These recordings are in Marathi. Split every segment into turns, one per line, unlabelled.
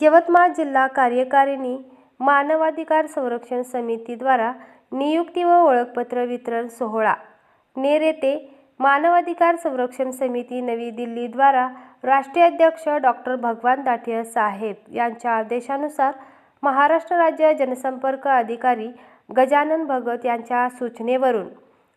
यवतमाळ जिल्हा कार्यकारिणी मानवाधिकार संरक्षण समितीद्वारा नियुक्ती व ओळखपत्र वितरण सोहळा. नेर येथे मानवाधिकार संरक्षण समिती नवी दिल्लीद्वारा राष्ट्रीय अध्यक्ष डॉक्टर भगवान दाठिया साहेब यांच्या आदेशानुसार महाराष्ट्र राज्य जनसंपर्क अधिकारी गजानन भगत यांच्या सूचनेवरून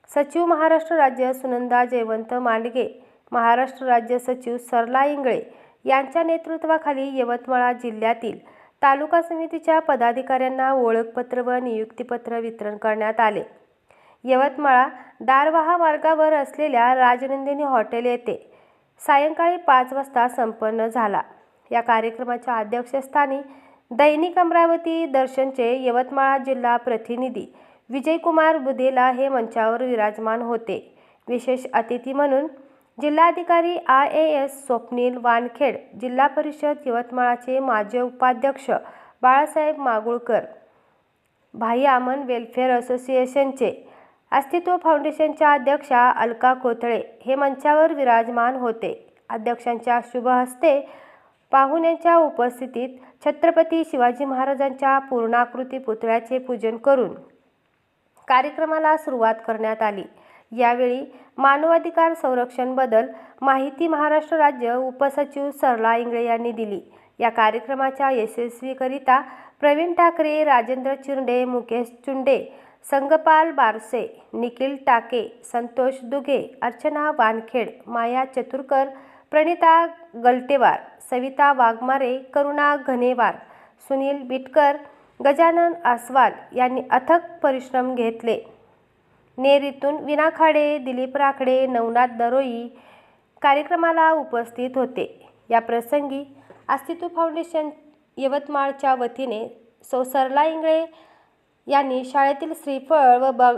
सचिव महाराष्ट्र राज्य सुनंदा जयवंत मांडगे महाराष्ट्र राज्य सचिव सरला इंगळे यांच्या नेतृत्वाखाली यवतमाळ जिल्ह्यातील तालुका समितीच्या पदाधिकाऱ्यांना ओळखपत्र व नियुक्तीपत्र वितरण करण्यात आले. यवतमाळा दारवाहा मार्गावर असलेल्या राजनंदिनी हॉटेल येथे सायंकाळी पाच वाजता संपन्न झाला. या कार्यक्रमाच्या अध्यक्षस्थानी दैनिक अमरावती दर्शनचे यवतमाळ जिल्हा प्रतिनिधी विजयकुमार बुदेला हे मंचावर विराजमान होते. विशेष अतिथी म्हणून जिल्हाधिकारी I A S Swapnil Wankhede zilla parishad यवतमाळचे माजी उपाध्यक्ष बाळासाहेब मागुळकर भाई आमन वेलफेअर असोसिएशनचे अस्तित्व फाउंडेशनच्या अध्यक्षा अलका कोथळे हे मंचावर विराजमान होते. अध्यक्षांच्या शुभ हस्ते पाहुण्यांच्या उपस्थितीत छत्रपती शिवाजी महाराजांच्या पूर्णाकृती पुतळ्याचे पूजन करून कार्यक्रमाला सुरुवात करण्यात आली. यावेळी मानवाधिकार संरक्षण बदल माहिती महाराष्ट्र राज्य उपसचिव सरला इंगळे यांनी दिली. या कार्यक्रमाच्या यशस्वीकरिता प्रवीण ठाकरे राजेंद्र चिरडे मुकेश चुंडे संगपाल बारसे निखिल टाके संतोष दुघे अर्चना वानखेड माया चतुरकर प्रणिता गलटेवार सविता वाघमारे करुणा घनेवार सुनील बिटकर गजानन आसवाल यांनी अथक परिश्रम घेतले. नेरीतून विना खाडे दिलीप राखडे नवनाथ दरोई कार्यक्रमाला उपस्थित होते. या प्रसंगी अस्तित्व फाउंडेशन यवतमाळच्या वतीने सौ सरला इंगळे यांनी शाळेतील श्रीफळ व बग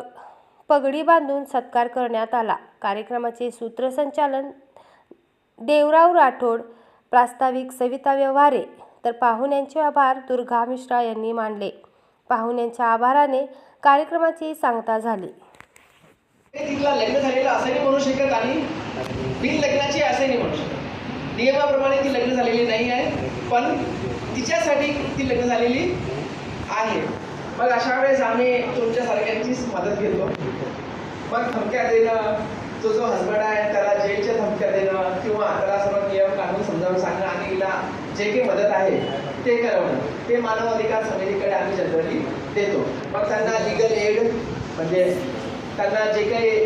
पगडी बांधून सत्कार करण्यात आला. कार्यक्रमाचे सूत्रसंचालन देवराव राठोड प्रास्ताविक सविता व्यवहारे तर पाहुण्यांचे आभार दुर्गा मिश्रा यांनी मानले. पाहुण्यांच्या आभाराने कार्यक्रमाची सांगता झाली.
तिला लग्न झालेलं असं नाही म्हणू शकत आणि बिन लग्नाची असं नाही म्हणू शकत. नियमाप्रमाणे ती लग्न झालेली नाही आहे पण तिच्यासाठी ती लग्न झालेली आहे. मग अशा वेळेस आम्ही तुमच्या सारख्यांचीच मदत घेतो. मग धमक्या देणं तो जो हजबंड आहे त्याला जेलच्या धमक्या देणं किंवा त्याला सर्व नियम काढून समजावून सांगणं आणि तिला जे काही मदत आहे ते करवणं ते मानव अधिकार समितीकडे आम्ही जनरली देतो. मग त्यांना लिगल एड म्हणजे त्यांना जे काही